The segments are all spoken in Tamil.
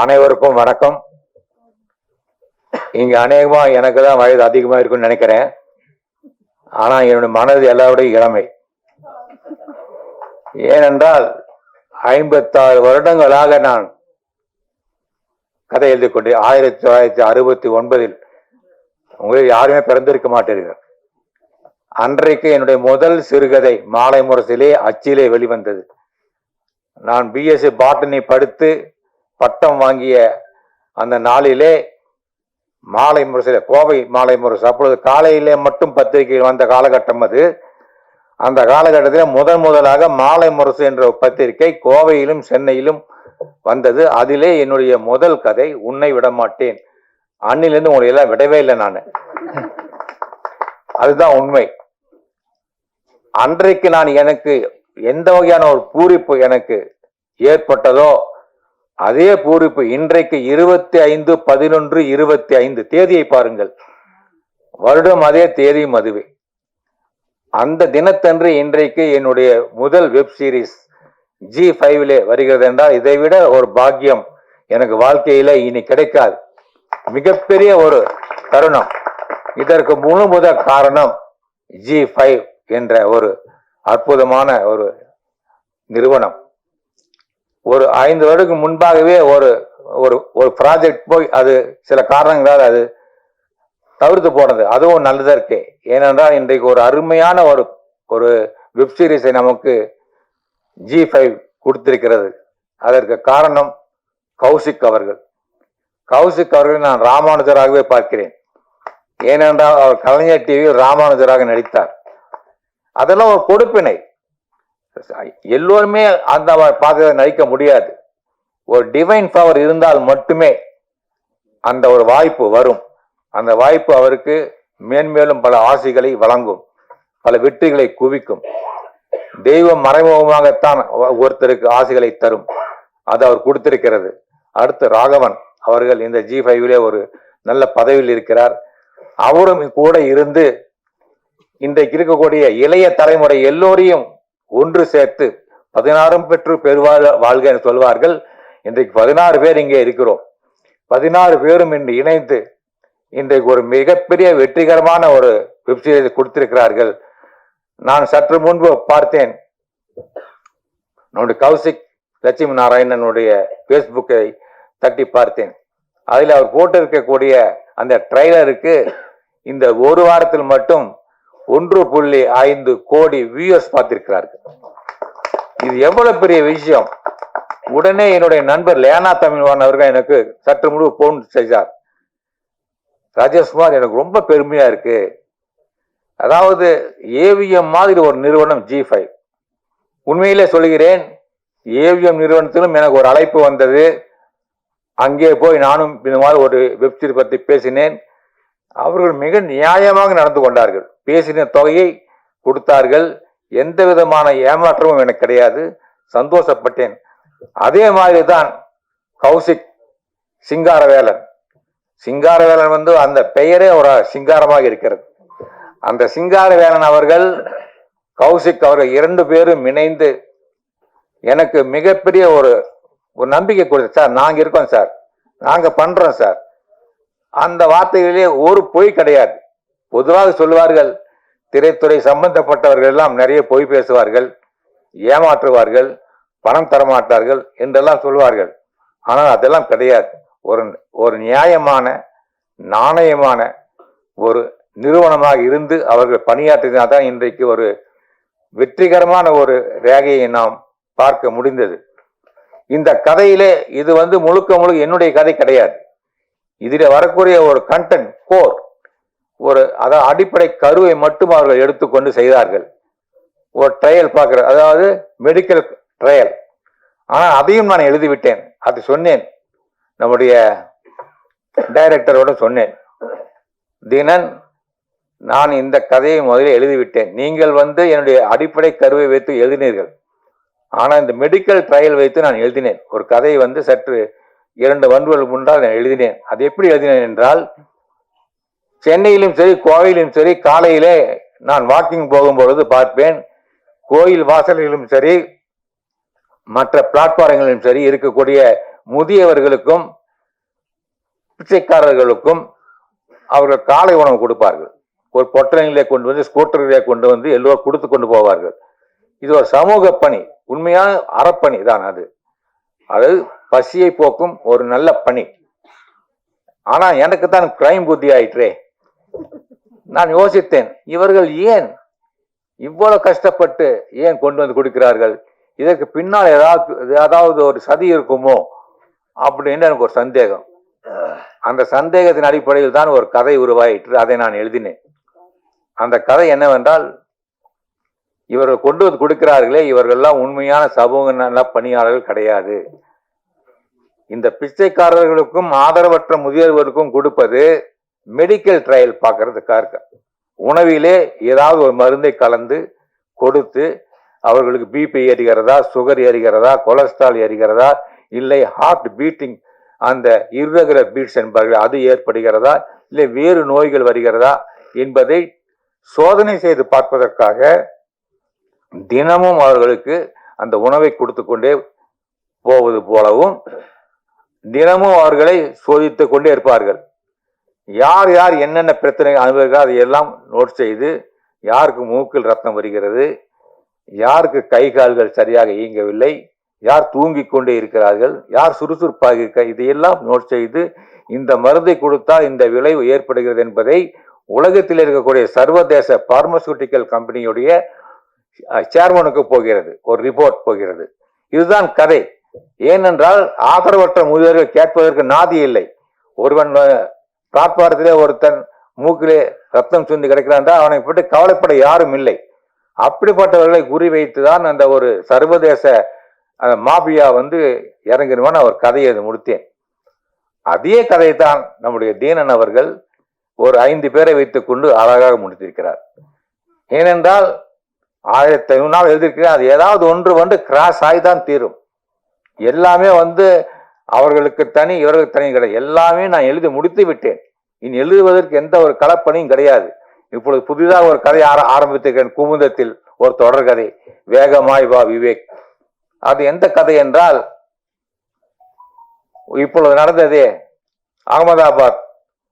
அனைவருக்கும் வணக்கம். இங்க அநேகமா எனக்கு தான் வயது அதிகமா இருக்குன்னு நினைக்கிறேன். ஆனா என்னுடைய மனது எல்லாருடைய இளமை. ஏனென்றால் ஐம்பத்தாறு வருடங்களாக நான் கதை எழுதி கொண்டு ஆயிரத்தி தொள்ளாயிரத்தி அறுபத்தி ஒன்பதில் உங்களில் யாருமே பிறந்திருக்க மாட்டீர்கள். அன்றைக்கு என்னுடைய முதல் சிறுகதை மாலை முரசிலே அச்சிலே வெளிவந்தது. நான் பிஎஸ்சி பாட்டனி படித்து பட்டம் வாங்கிய அந்த நாளிலே மாலை முரசில் கோவை மாலை முரசு அப்பொழுது காலையிலே மட்டும் பத்திரிகை வந்த காலகட்டம் அது. அந்த காலகட்டத்தில் முதன் முதலாக மாலை முரசு என்ற பத்திரிகை கோவையிலும் சென்னையிலும் வந்தது. அதிலே என்னுடைய முதல் கதை உன்னை விட மாட்டேன் அன்னிலிருந்து உங்களை எல்லாம் விடவே இல்லை நான். அதுதான் உண்மை. அன்றைக்கு நான் எனக்கு எந்த வகையான ஒரு பூரிப்பு எனக்கு ஏற்பட்டதோ அதே பூரிப்பு இன்றைக்கு இருபத்தி ஐந்து பதினொன்று இருபத்தி ஐந்து தேதியை பாருங்கள். வருடம் அதே தேதியும் அதுவே. அந்த தினத்தன்று இன்றைக்கு என்னுடைய முதல் வெப் சீரிஸ் ஜி ஃபைவ்லே வருகிறது என்றால் இதை விட ஒரு பாக்கியம் எனக்கு வாழ்க்கையில இனி கிடைக்காது. மிகப்பெரிய ஒரு தருணம். இதற்கு முழு முத காரணம் ஜி ஃபைவ் என்ற ஒரு அற்புதமான ஒரு நிறுவனம். ஒரு ஐந்து வருடத்துக்கு முன்பாகவே ஒரு ஒரு ஒரு ப்ராஜெக்ட் போய் அது சில காரணங்களால் அது தவிர்த்து போனது. அதுவும் நல்லதாக இருக்கே. ஏனென்றால் இன்றைக்கு ஒரு அருமையான ஒரு ஒரு வெப் சீரிஸை நமக்கு ஜி ஃபைவ் கொடுத்திருக்கிறது. அதற்கு காரணம் கௌசிக் அவர்கள். கௌசிக் அவர்களை நான் ராமானுஜராகவே பார்க்கிறேன். ஏனென்றால் அவர் கலைஞர் டிவியில் ராமானுஜராக நடித்தார். அதெல்லாம் ஒரு கொடுப்பினை. எல்லோருமே அந்த பாத்திரத்தை நடிக்க முடியாது. ஒரு டிவைன் பவர் இருந்தால் மட்டுமே அந்த ஒரு வாய்ப்பு வரும். அந்த வாய்ப்பு அவருக்கு மேன்மேலும் பல ஆசைகளை வழங்கும். பல வெற்றிகளை குவிக்கும். தெய்வம் மறைமுகமாகத்தான் ஒருத்தருக்கு ஆசைகளை தரும். அது அவர் கொடுத்திருக்கிறது. அடுத்து ராகவன் அவர்கள் இந்த ஜி ஃபைவ்லே ஒரு நல்ல பதவியில் இருக்கிறார். அவரும் கூட இருந்து இன்றைக்கு இருக்கக்கூடிய இளைய தலைமுறை எல்லோரையும் ஒன்று சேர்த்து பதினாறும் பெற்று பெருவாழ் வாழ்க என்று சொல்வார்கள். இன்றைக்கு பதினாறு பேர் இங்கே இருக்கிறோம். பதினாறு பேரும் இன்று இணைந்து இன்றைக்கு ஒரு மிகப்பெரிய வெற்றிகரமான ஒரு வெப்சீரிஸ் கொடுத்திருக்கிறார்கள். நான் சற்று முன்பு பார்த்தேன். நம்முடைய கௌசிக் லட்சுமி நாராயணனுடைய ஃபேஸ்புக்கை தட்டி பார்த்தேன். அதில் அவர் போட்டிருக்கக்கூடிய அந்த ட்ரைலருக்கு இந்த ஒரு வாரத்தில் மட்டும் ஒன்று புள்ளி ஐந்து கோடி வியூஸ் பார்த்திருக்கிறார்கள். இது எவ்வளவு பெரிய விஷயம்? உடனே என்னுடைய நண்பர் லேனா தமிழ்வான் அவர்கள் எனக்கு சற்று முழு போன் செய்தார். ராஜேஷ்குமார் எனக்கு ரொம்ப பெருமையா இருக்கு. அதாவது ஏவிஎம் மாதிரி ஒரு நிறுவனம் ஜி ஃபைவ் உண்மையிலே சொல்கிறேன் ஏவிஎம் நிறுவனத்திலும் எனக்கு ஒரு அழைப்பு வந்தது. அங்கே போய் நானும் இந்த மாதிரி ஒரு வெப்சீரிஸ் பற்றி பேசினேன். அவர்கள் மிக நியாயமாக நடந்து கொண்டார்கள். பேசின தொகையை கொடுத்தார்கள். எந்த விதமான ஏமாற்றமும் எனக்கு கிடையாது. சந்தோஷப்பட்டேன். அதே மாதிரி தான் கௌசிக் சிங்காரவேலன். சிங்காரவேலன் வந்து அந்த பெயரே ஒரு சிங்காரமாக இருக்கிறது. அந்த சிங்காரவேலன் அவர்கள் கௌசிக் அவர்கள் இரண்டு பேரும் இணைந்து எனக்கு மிகப்பெரிய ஒரு ஒரு நம்பிக்கை கொடுத்து சார் நாங்கள் இருக்கோம் சார். நாங்கள் பண்ணுறோம் சார். அந்த வார்த்தைகளிலே ஒரு பொய் கிடையாது. பொதுவாக சொல்லுவார்கள் திரைத்துறை சம்பந்தப்பட்டவர்கள் எல்லாம் நிறைய பொய் பேசுவார்கள் ஏமாற்றுவார்கள் பணம் தரமாட்டார்கள் என்றெல்லாம் சொல்லுவார்கள். ஆனால் அதெல்லாம் கிடையாது. ஒரு ஒரு நியாயமான நாணயமான ஒரு நிறுவனமாக இருந்து அவர்கள் பணியாற்றினால்தான் இன்றைக்கு ஒரு வெற்றிகரமான ஒரு ரேகையை நாம் பார்க்க முடிந்தது. இந்த கதையிலே இது வந்து முழுக்க முழுக்க என்னுடைய கதை கிடையாது. இதில் வரக்கூடிய ஒரு கண்டென்ட் கோர் ஒரு அதாவது அடிப்படை கருவை மட்டும் அவர்கள் எடுத்துக்கொண்டு செய்தார்கள். ஒரு ட்ரையல் பார்க்கிற அதாவது மெடிக்கல் ட்ரையல் ஆனால் அதையும் நான் எழுதிவிட்டேன். அது சொன்னேன். நம்முடைய டைரக்டரோட சொன்னேன். தினன் நான் இந்த கதையை முதலில் எழுதிவிட்டேன். நீங்கள் வந்து என்னுடைய அடிப்படை கருவை வைத்து எழுதினீர்கள். ஆனால் இந்த மெடிக்கல் ட்ரையல் வைத்து நான் எழுதினேன். ஒரு கதையை வந்து சற்று இரண்டு வன்புகள் முன்னால் நான் எழுதினேன். அது எப்படி எழுதினேன் என்றால் சென்னையிலும் சரி கோவையிலும் சரி காலையிலே நான் வாக்கிங் போகும்பொழுது பார்ப்பேன். கோயில் வாசல்களிலும் சரி மற்ற பிளாட்பாரங்களிலும் சரி இருக்கக்கூடிய முதியவர்களுக்கும் பிச்சைக்காரர்களுக்கும் அவர்கள் காலை உணவு கொடுப்பார்கள். ஒரு பொட்டலிலே கொண்டு வந்து ஸ்கூட்டர்களே கொண்டு வந்து எல்லோரும் கொடுத்து கொண்டு போவார்கள். இது ஒரு சமூக பணி. உண்மையான அறப்பணி தான் அது. அது பசியை போக்கும் ஒரு நல்ல பணி. ஆனால் எனக்கு தான் கிரைம் புத்தி ஆயிற்றே. நான் யோசித்தேன் இவர்கள் ஏன் இவ்வளவு கஷ்டப்பட்டு ஏன் கொண்டு வந்து கொடுக்கிறார்கள்? இதற்கு பின்னால் ஏதாவது ஏதாவது ஒரு சதி இருக்குமோ? அப்படின்னு எனக்கு ஒரு சந்தேகம். அந்த சந்தேகத்தின் அடிப்படையில் தான் ஒரு கதை உருவாயிற்று அதை நான் எழுதினேன். அந்த கதை என்னவென்றால் இவர்கள் கொண்டு வந்து கொடுக்கிறார்களே இவர்கள்லாம் உண்மையான சமூக நல பணியாளர்கள் கிடையாது. இந்த பிச்சைக்காரர்களுக்கும் ஆதரவற்ற முதியவர்களுக்கும் கொடுப்பது மெடிக்கல் ட்ரையல் பார்க்கறதுக்காக. உணவிலே ஏதாவது ஒரு மருந்தை கலந்து கொடுத்து அவர்களுக்கு பிபி ஏறுகிறதா சுகர் ஏறுகிறதா கொலஸ்ட்ரால் ஏறுகிறதா இல்லை ஹார்ட் பீட்டிங் அந்த இர்ரெகுலர் பீட்ஸ் என்பார்கள் அது ஏற்படுகிறதா இல்லை வேறு நோய்கள் வருகிறதா என்பதை சோதனை செய்து பார்ப்பதற்காக தினமும் அவர்களுக்கு அந்த உணவை கொடுத்து கொண்டே போவது போலவும் தினமும் அவர்களை சோதித்துக் கொண்டே இருப்பார்கள். யார் யார் என்னென்ன பிரச்சனை அதை அதையெல்லாம் நோட் செய்து யாருக்கு மூக்கில் ரத்தம் வருகிறது யாருக்கு கை கால்கள் சரியாக இயங்கவில்லை யார் தூங்கிக் கொண்டே இருக்கிறார்கள் யார் சுறுசுறுப்பாக இருக்க இதையெல்லாம் நோட் செய்து இந்த மருந்தை கொடுத்தால் இந்த விளைவு ஏற்படுகிறது என்பதை உலகத்தில் இருக்கக்கூடிய சர்வதேச பார்மசூட்டிக்கல் கம்பெனியுடைய சேர்மனுக்கு போகிறது ஒரு ரிப்போர்ட் போகிறது. இதுதான் கதை. ஏனென்றால் ஆதரவற்ற முதியவர்கள் கேட்பதற்கு நாதி இல்லை. ஒருவன் பிளாட்பாரத்திலே ஒருத்தன் மூக்கிலே ரத்தம் சுந்தி கிடக்கிறான் அவனை பற்றி கவலைப்பட யாரும் இல்லை. அப்படிப்பட்டவர்களை குறி தான் அந்த ஒரு சர்வதேச அந்த மாபியா வந்து இறங்கிடுவான்னு ஒரு கதையை அது முடித்தேன். அதே கதையை தான் நம்முடைய தீனன் அவர்கள் ஒரு ஐந்து பேரை வைத்துக் கொண்டு அழகாக முடித்திருக்கிறார். ஏனென்றால் ஆயிரத்தி ஐநூறு நாள் எழுதியிருக்கிறேன் அது ஏதாவது ஒன்று வந்து கிராஸ் ஆகி தான் தீரும். எல்லாமே வந்து அவர்களுக்கு தனி இவர்களுக்கு தனி கிடையாது. எல்லாமே நான் எழுதி முடித்து விட்டேன். இனி எழுதுவதற்கு எந்த ஒரு கலப்பணியும் கிடையாது. இப்பொழுது புதிதாக ஒரு கதை ஆர ஆரம்பித்திருக்கிறேன். குமுதத்தில் ஒரு தொடர் கதை. வேகமாய் வா விவேக். அது எந்த கதை என்றால் இப்பொழுது நடந்ததே அகமதாபாத்.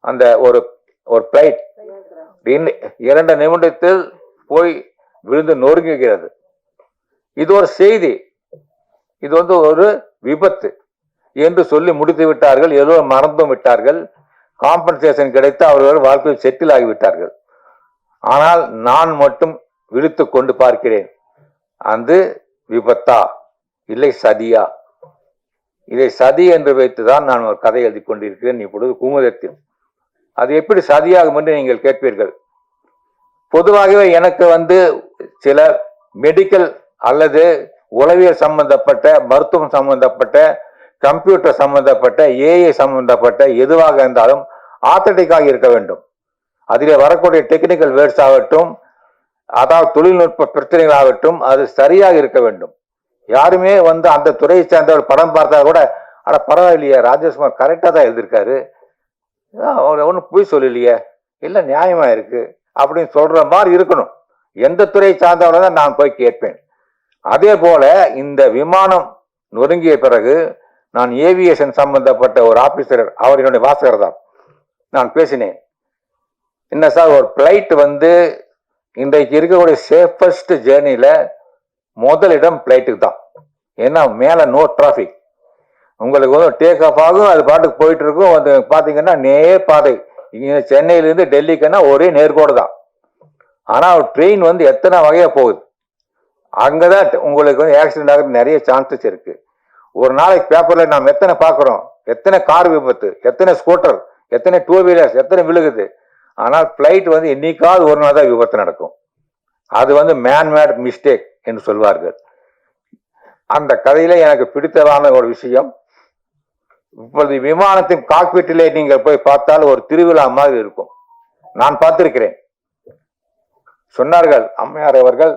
அந்த ஒரு ஒரு பிளைட் இரண்டு நிமிடத்தில் போய் விழுந்து நொறுங்குகிறது. இது ஒரு செய்தி. இது வந்து ஒரு விபத்து. என்று சொல்லி முடித்து விட்டார்கள். ஏதோ மறந்தும் விட்டார்கள். காம்பன்சேஷன் கிடைத்து அவர்கள் வாழ்க்கையில் செட்டில் ஆகிவிட்டார்கள். ஆனால் நான் மட்டும் விழித்து கொண்டு பார்க்கிறேன். அந்த விபத்தா? இல்லை சதியா? இதை சதி என்று வைத்துதான் நான் ஒரு கதை எழுதி கொண்டிருக்கிறேன் இப்பொழுது குமுதத்தில். அது எப்படி சதியாகும் என்று நீங்கள் கேட்பீர்கள். பொதுவாகவே எனக்கு வந்து சில மெடிக்கல் அல்லது உளவியல் சம்பந்தப்பட்ட மருத்துவம் சம்பந்தப்பட்ட கம்ப்யூட்டர் சம்பந்தப்பட்ட ஏஐ சம்பந்தப்பட்ட எதுவாக இருந்தாலும் ஆத்தட்டிக்காக இருக்க வேண்டும். அதிலே வரக்கூடிய டெக்னிக்கல் வேர்ட்ஸ் ஆகட்டும் அதாவது தொழில்நுட்ப பிரச்சனைகள் ஆகட்டும் அது சரியாக இருக்க வேண்டும். யாருமே வந்து அந்த துறையை சேர்ந்த ஒரு படம் பார்த்தா கூட ஆனால் பரவாயில்லையே ராஜேஷ்குமார் கரெக்டாக தான் எழுதியிருக்காரு. ஒன்றும் போய் சொல்லலையே. இல்லை நியாயமாக இருக்கு. அப்படின்னு சொல்கிற மாதிரி இருக்கணும். எந்த துறையை சார்ந்தவரை தான் நான் போய் கேட்பேன். அதே போல இந்த விமானம் நொறுங்கிய பிறகு நான் ஏவியேஷன் சம்பந்தப்பட்ட ஒரு ஆபீசர் அவர் என்னுடைய வாசகர் தான். நான் பேசினேன். என்ன சார் ஒரு பிளைட் வந்து இன்றைக்கு இருக்கக்கூடிய சேஃபஸ்ட் ஜேர்னியில் முதலிடம் பிளைட்டுக்கு தான். ஏன்னா மேலே நோ டிராஃபிக் உங்களுக்கு வந்து டேக் ஆஃப் ஆகும் அது பாட்டுக்கு போயிட்டு இருக்கும். வந்து பார்த்தீங்கன்னா நேர் பாதை. இங்கே சென்னையிலேருந்து டெல்லிக்குன்னா ஒரே நேர்கோடு தான். ஆனால் ட்ரெயின் வந்து எத்தனை வகையாக போகுது? அங்கே தான் உங்களுக்கு வந்து ஆக்சிடென்ட் ஆகிறது நிறைய சான்சஸ் இருக்குது ஒரு நாளைக்கு பேப்பரில் நாம் எத்தனை பார்க்குறோம்? எத்தனை கார் விபத்து? எத்தனை ஸ்கூட்டர் எத்தனை டூ வீலர்ஸ் எத்தனை விழுகுது? ஆனால் ஃப்ளைட் வந்து என்னைக்காவது ஒரு நாள் தான் விபத்து நடக்கும். அது வந்து மேன்மேட் மிஸ்டேக் என்று சொல்வார்கள். அந்த கதையில எனக்கு பிடித்ததான ஒரு விஷயம். இப்பொழுது விமானத்தின் காக்பீட்டிலே நீங்கள் போய் பார்த்தால் ஒரு திருவிழா மாதிரி இருக்கும். நான் பார்த்திருக்கிறேன். சொன்னார்கள் அம்மையார் அவர்கள்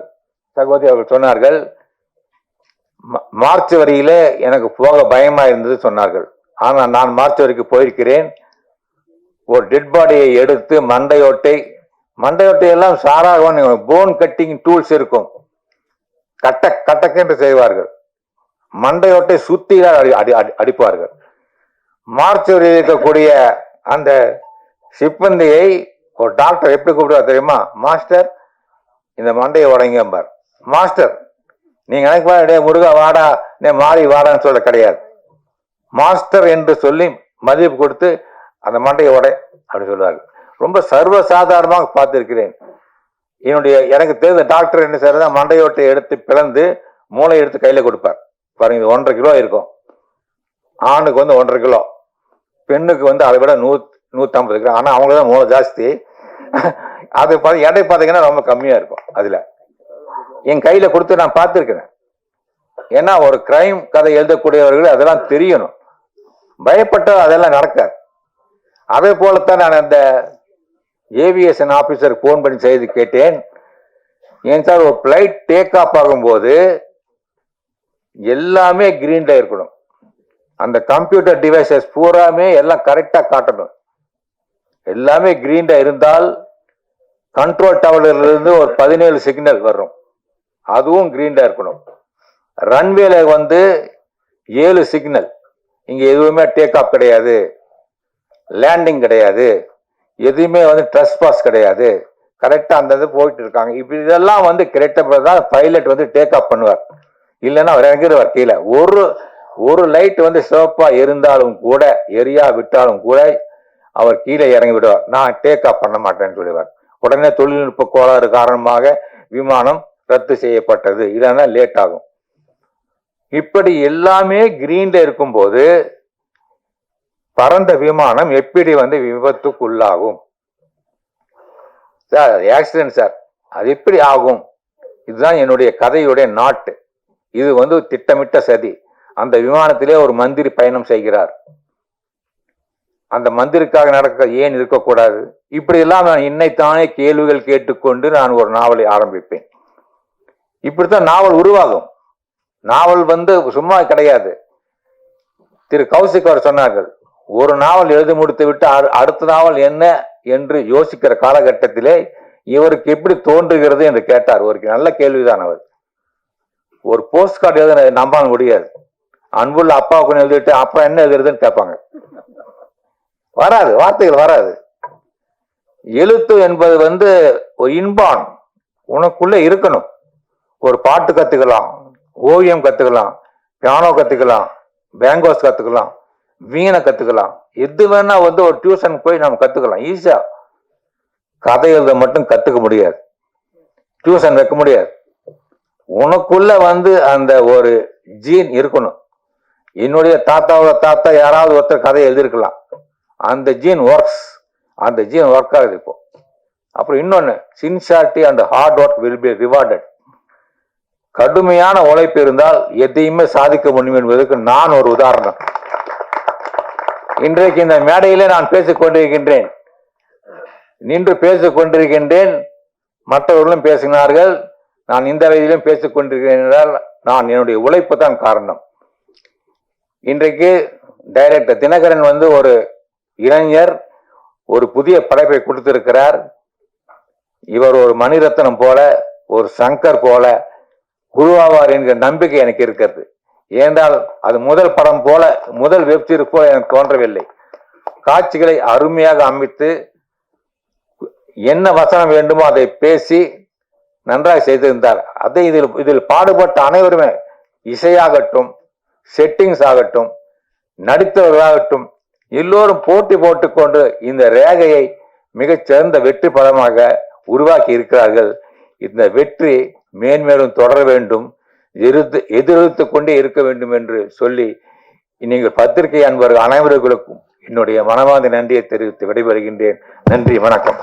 சகோதரி அவர்கள் சொன்னார்கள் மார்ச் வரையிலே எனக்கு போக பயமா இருந்தது சொன்னார்கள். ஆனால் நான் மார்ச் வரைக்கும் போயிருக்கிறேன். ஒரு டெட் பாடியை எடுத்து மண்டையோட்டை மண்டையோட்டையெல்லாம் சாராக போன் கட்டிங் டூல்ஸ் இருக்கும். கட்ட கட்டக்கென்று செய்வார்கள். மண்டையோட்டை சுத்தி தான் அடி அடி அடி- அடிப்பார்கள். வரையில் இருக்கக்கூடிய அந்த சிப்பந்தியை ஒரு டாக்டர் எப்படி கூப்பிடுவார் தெரியுமா? மாஸ்டர் இந்த மண்டையை உடைங்கம்பார் மாஸ்டர் நீங்க நினைப்பா டே முருகா வாடா. டே மாறி வாடான்னு சொல்ல கிடையாது. மாஸ்டர் என்று சொல்லி மதிப்பு கொடுத்து அந்த மண்டையை உடை அப்படி சொல்லுவார்கள். ரொம்ப சர்வ சாதாரணமாக பார்த்திருக்கிறேன். என்னுடைய எனக்கு தெரிந்த டாக்டர் என்ன செய்யறதா மண்டையோட்டை எடுத்து பிளந்து மூளை எடுத்து கையில் கொடுப்பார். பாருங்க இது ஒன்றரை கிலோ இருக்கும். ஆணுக்கு வந்து ஒன்றரை கிலோ. பெண்ணுக்கு வந்து அதை விட நூ நூற்றம்பது கிலோ. ஆனால் அவங்க தான் மூளை ஜாஸ்தி. அது பார்த்து எடை பார்த்தீங்கன்னா ரொம்ப கம்மியாக இருக்கும் அதில். என் கையில் கொடுத்து நான் பார்த்துருக்கிறேன். ஏன்னா ஒரு கிரைம் கதை எழுதக்கூடியவர்கள் அதெல்லாம் தெரியணும். பயப்பட்ட அதெல்லாம் நடக்காது. அதே போலத்தான் நான் அந்த ஏவிஎஸ்என் ஆஃபீஸருக்கு ஃபோன் பண்ணி செய்து கேட்டேன். ஏன் சார் ஒரு ஃப்ளைட் டேக் ஆஃப் ஆகும்போது எல்லாமே கிரீன்ல இருக்கணும். அந்த கம்ப்யூட்டர் டிவைசஸ் பூராமே எல்லாம் கரெக்டாக காட்டணும். எல்லாமே கிரீன்ல இருந்தால் கண்ட்ரோல் டவர்லேருந்து ஒரு பதினேழு சிக்னல் வரும். அதுவும் கிரீன்ல இருக்கணும். ரன்வேல வந்து ஏழு சிக்னல் இங்க எதுவுமே டேக் ஆஃப் கிடையாது. லேண்டிங் கிடையாது. எதுவுமே வந்து ட்ரெஸ் பாஸ் கிடையாது கரெக்டாக அந்த போயிட்டு இருக்காங்க. இப்படி இதெல்லாம் வந்து கரெக்டாக தான். பைலட் வந்து டேக் ஆஃப் பண்ணுவார். இல்லைன்னா அவர் இறங்கிடுவார் கீழே. ஒரு ஒரு லைட் வந்து சிவப்பாக இருந்தாலும் கூட எரியா விட்டாலும் கூட அவர் கீழே இறங்கி விடுவார். நான் டேக் ஆஃப் பண்ண மாட்டேன்னு சொல்லுவார். உடனே தொழில்நுட்ப கோளாறு காரணமாக விமானம் ரத்து செய்யப்பட்டது. இல்லைன்னா லேட் ஆகும். இப்படி எல்லாமே கிரீன்ல இருக்கும்போது பறந்த விமானம் எப்படி வந்து விபத்துக்குள்ளாகும்? Sir accident sir. அது எப்படி ஆகும்? இதுதான் என்னுடைய கதையுடைய நாட்டு. இது வந்து திட்டமிட்ட சதி. அந்த விமானத்திலே ஒரு மந்திரி பயணம் செய்கிறார். அந்த மந்திரிக்காக நடக்க ஏன் இருக்கக்கூடாது? இப்படியெல்லாம் நான் இன்னைத்தானே கேள்விகள் கேட்டுக்கொண்டு நான் ஒரு நாவலை ஆரம்பிப்பேன். இப்படித்தான் நாவல் உருவாகும். நாவல் வந்து சும்மா கிடையாது. திரு கௌசிக் அவர் சொன்னார்கள் ஒரு நாவல் எழுதி முடித்து விட்டு அடுத்த நாவல் என்ன? என்று யோசிக்கிற காலகட்டத்திலே இவருக்கு எப்படி தோன்றுகிறது என்று கேட்டார். ஒரு நல்ல கேள்விதான் அவர். ஒரு போஸ்ட் கார்டு எழுத நம்ப முடியாது. அன்புள்ள அப்பாவுக்கு எழுதிட்டு அப்பா என்ன எழுதுறதுன்னு கேட்பாங்க. வராது வார்த்தைகள் வராது. எழுத்து என்பது வந்து ஒரு இன்பான். உனக்குள்ள இருக்கணும். ஒரு பாட்டு கத்துக்கலாம் ஓவியம் கத்துக்கலாம் பியானோ கத்துக்கலாம் பேங்கோஸ் கத்துக்கலாம் வீணை கத்துக்கலாம். எது வேணா வந்து ஒரு டியூஷன் போய் நம்ம கத்துக்கலாம். ஈஸியா கதை எழுத மட்டும் கத்துக்க முடியாது. டியூஷன் வைக்க முடியாது. உனக்குள்ள வந்து அந்த ஒரு ஜீன் இருக்கணும். என்னுடைய தாத்தாவோட தாத்தா யாராவது ஒருத்தர் கதை எழுதியிருக்கலாம். அந்த ஜீன் ஒர்க்ஸ் அந்த ஜீன் ஒர்க் ஆகுது இப்போ. அப்புறம் இன்னொன்னு sincerity and hard work will be rewarded கடுமையான உழைப்பு இருந்தால் எதையுமே சாதிக்க முடியும் என்பதற்கு நான் ஒரு உதாரணம். இன்றைக்கு இந்த மேடையிலே நான் பேசிக் கொண்டிருக்கின்றேன். நின்று பேசிக் கொண்டிருக்கின்றேன். மற்றவர்களும் பேசினார்கள். நான் இந்த வயதிலும் பேசிக் கொண்டிருக்கிறேன் என்றால் நான் என்னுடைய உழைப்பு தான் காரணம். இன்றைக்கு டைரக்டர் தினகரன் வந்து ஒரு இளைஞர் ஒரு புதிய படைப்பை கொடுத்திருக்கிறார். இவர் ஒரு மணிரத்னம் போல ஒரு சங்கர் போல குருவாவார் என்கிற நம்பிக்கை எனக்கு இருக்கிறது. ஏனென்றால் அது முதல் படம் போல முதல் வெப்சீரிஸ் போல எனக்கு தோன்றவில்லை. காட்சிகளை அருமையாக அமைத்து என்ன வசனம் வேண்டுமோ அதை பேசி நன்றாக செய்திருந்தார். அதை இதில் இதில் பாடுபட்ட அனைவருமே இசையாகட்டும் செட்டிங்ஸ் ஆகட்டும் நடித்தவர்களாகட்டும் எல்லோரும் போட்டி போட்டுக்கொண்டு இந்த ரேகையை மிகச்சிறந்த வெற்றி படமாக உருவாக்கி இருக்கிறார்கள். இந்த வெற்றி மேன்மேலும் தொடர வேண்டும் எதிர்த்து எதிர்த்து கொண்டே இருக்க வேண்டும் என்று சொல்லி நீங்கள் பத்திரிகை அன்பர்கள் அனைவர்களுக்கும் என்னுடைய மனமார்ந்த நன்றியை தெரிவித்து விடைபெறுகின்றேன். நன்றி வணக்கம்.